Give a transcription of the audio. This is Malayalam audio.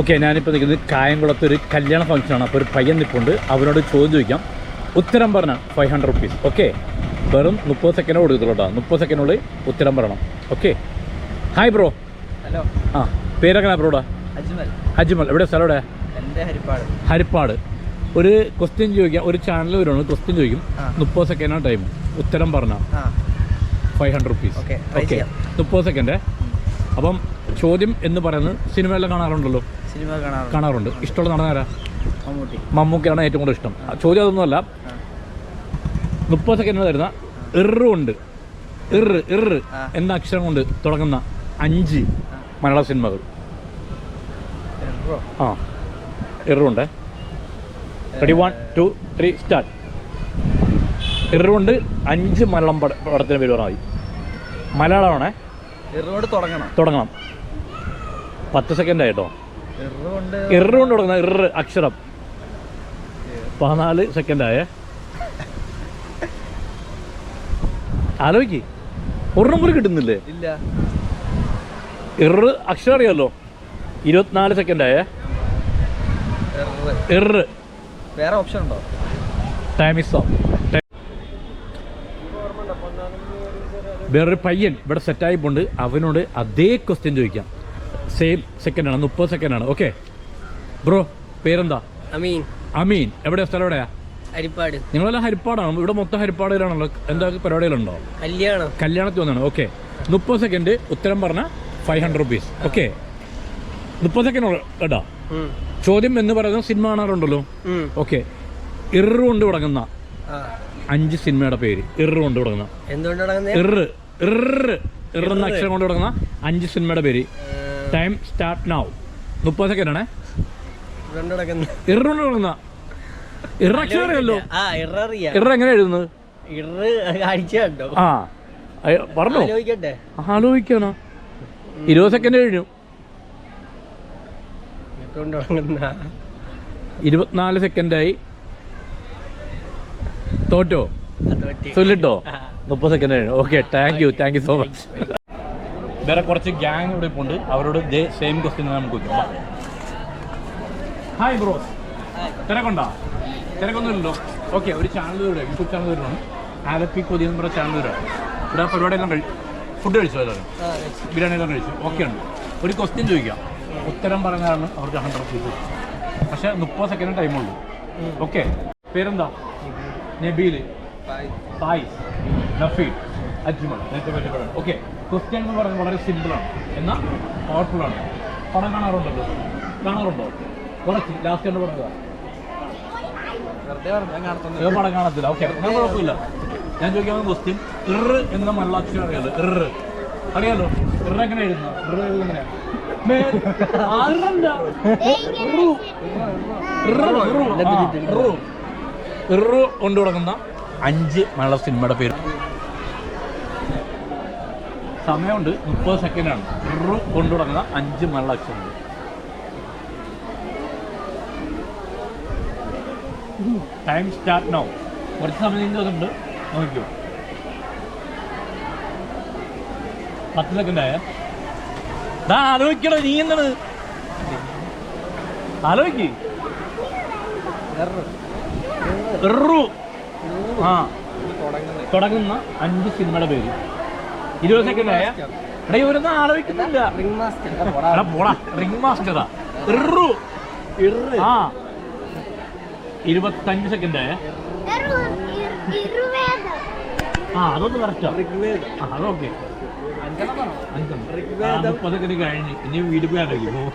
ഓക്കെ ഞാനിപ്പോൾ നിൽക്കുന്നത് കായംകുളത്ത് ഒരു കല്യാണ ഫംഗ്ഷനാണ് അപ്പോൾ ഒരു പയ്യൻ നിൽപ്പുണ്ട് അവനോട് ചോദ്യം ചോദിക്കാം. ഉത്തരം പറഞ്ഞാൽ ഫൈവ് ഹൺഡ്രഡ് റുപ്പീസ് ഓക്കെ വെറും മുപ്പത് സെക്കൻഡ് കൊടുക്കത്തുള്ളൂ കേട്ടോ മുപ്പത് സെക്കൻഡിനുള്ളിൽ ഉത്തരം പറയണം. ഓക്കെ ഹായ് ബ്രോ ഹലോ ആ പേരെങ്ങനെ ബ്രോടാ അജ്മൽ. അജ്മൽ എവിടെ സ്ഥലം എവിടെ? ഹരിപ്പാട്. ഹരിപ്പാട്. ഒരു ക്വസ്റ്റ്യൻ ചോദിക്കാം. ഒരു ചാനൽ വരുവാണ് ക്വസ്റ്റ്യൻ ചോദിക്കും. മുപ്പത് സെക്കൻഡാണ് ടൈം ഉത്തരം പറഞ്ഞാൽ ഫൈവ് ഹൺഡ്രഡ് റുപ്പീസ് ഓക്കെ മുപ്പത് സെക്കൻഡ് അപ്പം ചോദ്യം എന്ന് പറയുന്നത് സിനിമയെല്ലാം കാണാറുണ്ടല്ലോ? സിനിമ കാണാറുണ്ട്. കാണാറുണ്ട്. ഇഷ്ടമുള്ള നടനാരാ? മമ്മൂട്ടി. മമ്മൂക്കിയാണ് ഏറ്റവും കൂടുതൽ ഇഷ്ടം. ചോദ്യം അതൊന്നുമല്ല. മുപ്പത് സെക്കൻഡ് തരുന്ന ഇറു ഉണ്ട്. ഇറ് ഇറ് എന്ന അക്ഷരം കൊണ്ട് തുടങ്ങുന്ന അഞ്ച് മലയാള സിനിമകൾ. ആ ഇറുണ്ട് ready one two three start ഇറുണ്ട് അഞ്ച് മലയാളം പട പടത്തിന് പേര് പറഞ്ഞാൽ മതി. മലയാളമാണേ. തുടങ്ങണം. തുടങ്ങണം. പത്ത് സെക്കൻഡ് ആയിട്ടോ? ഇറ് കൊണ്ട് തുടങ്ങുന്ന ഇറ് അക്ഷരം. പതിനാല് സെക്കൻഡ് ആയേ. ആലോചിക്ക്. ഒരെണ്ണം പോലും കിട്ടുന്നില്ലേ? ഇറ് അക്ഷരം അറിയാമല്ലോ ഇരുപത്തിനാല് സെക്കൻഡ് ആയേ. ഇറ്. വേറെ ഓപ്ഷൻ ഉണ്ടോ? ടൈം ഇസ് വേറൊരു പയ്യൻ ഇവിടെ സെറ്റായിപ്പോണ്ട് അവനോട് അതേ ക്വസ്റ്റ്യൻ ചോദിക്കാം. സെയിം സെക്കൻഡാണ് മുപ്പത് സെക്കൻഡാണ് ഓക്കെ ബ്രോ പേരെന്താ? അമീൻ. അമീൻ. എവിടെയാ സ്ഥലം എവിടെയാ? ഹരിപ്പാട്. നിങ്ങളെല്ലാം ഹരിപ്പാടാണ്? ഇവിടെ മൊത്തം ഹരിപ്പാടിലാണല്ലോ എന്താ പരിപാടികളുണ്ടോ? കല്യാണം. കല്യാണത്തിൽ വന്നാണ്. ഓക്കെ മുപ്പത് സെക്കൻഡ് ഉത്തരം പറഞ്ഞ ഫൈവ് ഹൺഡ്രഡ് റുപ്പീസ് ഓക്കെ മുപ്പത് സെക്കൻഡ് കേട്ടോ. ചോദ്യം എന്ന് പറയുന്നത് സിനിമ കാണാറുണ്ടല്ലോ. ഓക്കെ ഇറു കൊണ്ട് തുടങ്ങുന്ന. അഞ്ച് സിനിമയുടെ പേര്. ഇറു കൊണ്ട് തുടങ്ങുന്ന. എന്തുകൊണ്ട് ഇറു. ഇറ്. ഇറ് എന്ന അക്ഷരം കൊണ്ട് തുടങ്ങുന്ന അഞ്ച് സിനിമയുടെ പേര്. ടൈം സ്റ്റാർട്ട് നൗ മുപ്പത് സെക്കൻഡ് ആണേ. ഇറ് അക്ഷരം അറിയാമല്ലോ എങ്ങനെ എഴുതുന്നത്? ആ പറഞ്ഞോ. ഇരുപത് സെക്കൻഡ് കഴിഞ്ഞു എന്തുകൊണ്ട് തുടങ്ങുന്ന ഇരുപത്തിനാല് സെക്കൻഡായി തോറ്റോ? ചൊല്ലിട്ടോ മുപ്പത് സെക്കൻഡ് കഴിഞ്ഞു okay thank you thank you so much വേറെ കുറച്ച് ഗ്യാങ് ഇവിടെ ഇപ്പോൾ ഉണ്ട് അവരോട് ഇതേ സെയിം ക്വസ്റ്റ്യൻ നമുക്ക് ചോദിക്കാം. ഹായ് ബ്രോസ് തിരക്കുണ്ടോ? തിരക്കൊന്നുമില്ലല്ലോ. ഓക്കെ ഒരു ചാനൽ വരും യൂട്യൂബ് ചാനൽ വരുവാണ്. ആലപ്പി കൊതി എന്ന് പറഞ്ഞ ചാനൽ വരുവാണ് ഇവിടെ പരിപാടിയെല്ലാം കഴി ഫുഡ് കഴിച്ചു എല്ലാവരും? ബിരിയാണി എല്ലാം കഴിച്ചു. ഓക്കെ ഉണ്ട്. ഒരു ക്വസ്റ്റ്യൻ ചോദിക്കാം. ഉത്തരം പറഞ്ഞാണ് അവർക്ക് ഹൺഡ്രഡ് റുപ്പീസ് പക്ഷെ മുപ്പത് സെക്കൻഡ് ടൈമുള്ളൂ ഓക്കെ പേരെന്താ? നബീൽ സായി നഫീൽ. അജ്മൽ. ഓക്കെ ക്വസ്റ്റ്യൻ എന്ന് പറയുന്നത് വളരെ സിമ്പിളാണ് എന്നാൽ പവർഫുൾ ആണ്. പടം കാണാറുണ്ടല്ലോ കാണാറുണ്ടോ? കുറച്ച് ലാസ്റ്റ് കണ്ട പടം ഏതാ? പടം കാണത്തില്ല. ഓക്കെ കുഴപ്പമില്ല ഞാൻ ചോദിക്കാവുന്ന ക്വസ്റ്റ്യൻ ഇറ് എന്ന മലയാളം അറിയാലോ. ഇറ് അറിയാലോ? ഇറ് എങ്ങനെ എഴുതുന്ന? ഇറ്. എഴുതുന്നതിനാ കൊണ്ട് തുടങ്ങുന്ന അഞ്ച് മലയാള സിനിമയുടെ പേര്. സമയമുണ്ട്. മുപ്പത് സെക്കൻഡാണ്. റു കൊണ്ടു തുടങ്ങുന്ന അഞ്ച് മലയാള അക്ഷരങ്ങൾ ടൈം സ്റ്റാർട്ട് നോ കുറച്ച് സമയം വന്നിട്ടുണ്ട്. നോക്കിയോ പത്ത് സെക്കൻഡായ? ദാ ആലോചിക്കണോ നീ എന്താണ്? ആലോചിക്ക്. ആ. തുടങ്ങുന്ന അഞ്ച് സിനിമയുടെ പേര്. ഇരുപത് സെക്കൻഡ് ആയ? എടാ ഇവരൊന്നും ആലോചിക്കുന്നില്ല റിംഗ് മാസ്റ്റർ എടാ പോടാ. റിംഗ് മാസ്റ്ററാ ഇറു. ആ. ഇരുപത്തഞ്ച് സെക്കൻഡ് ആ അതൊന്ന് കറക്റ്റാ ആ. അതൊക്കെ മുപ്പത് സെക്കൻഡ് കഴിഞ്ഞ്. ഇനി വീട് പോയി ആലോചിക്കും.